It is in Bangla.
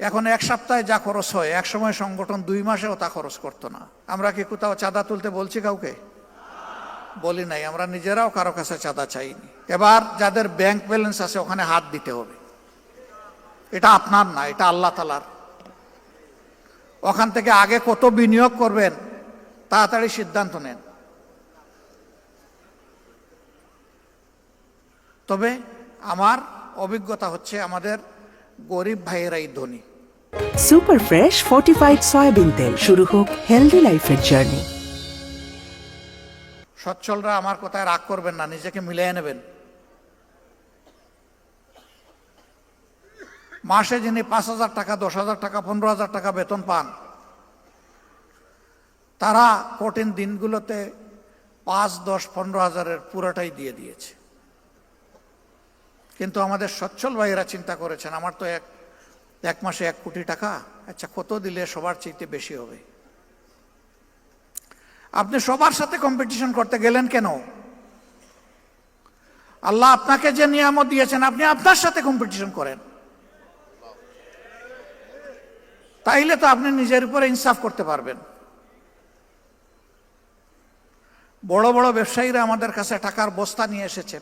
এখন এক সপ্তাহে যা খরচ হয়, এক সময় সংগঠন দুই মাসেও তা খরচ করতো না। আমরা কি কোথাও চাঁদা তুলতে বলছি কাউকে? বলি নাই, আমরা নিজেরাও কারও কাছে চাঁদা চাইনি। এবার যাদের ব্যাংক ব্যালেন্স আছে, ওখানে হাত দিতে হবে। এটা আপনার না, এটা আল্লাহ তালার ওখান থেকে আগে কত বিনিয়োগ করবেন, তাড়াতাড়ি সিদ্ধান্ত নেন। তবে আমার অভিজ্ঞতা হচ্ছে, আমাদের গরিব ভাইয়েরাই ধনী। সুপার ফ্রেশ ফর্টিফাইড সয়াবিন তেল। শুরু হোক হেলদি লাইফের জার্নি সচ্ছলরা আমার কথায় রাগ করবেন না নিজেকে মিলিয়ে নেবেন। মাসে যিনি পাঁচ হাজার টাকা দশ হাজার টাকা পনেরো হাজার টাকা বেতন পান তারা কঠিন দিনগুলোতে পাঁচ দশ পনেরো হাজারের পুরোটাই দিয়ে দিয়েছে। কিন্তু আমাদের সচ্ছল ভাইয়েরা চিন্তা করেছেন, আমার তো এক এক মাসে এক কোটি টাকা আচ্ছা কত দিলে সবার চাইতে বেশি হবে? আপনি সবার সাথে কম্পিটিশন করতে গেলেন কেন? আল্লাহ আপনাকে যে নিয়ামত দিয়েছেন, আপনি আপনার সাথে কম্পিটিশন করেন। তাইলে তো আপনি নিজের উপরে ইনসাফ করতে পারবেন। বড় বড় ব্যবসায়ীরা আমাদের কাছে টাকার বস্তা নিয়ে এসেছে।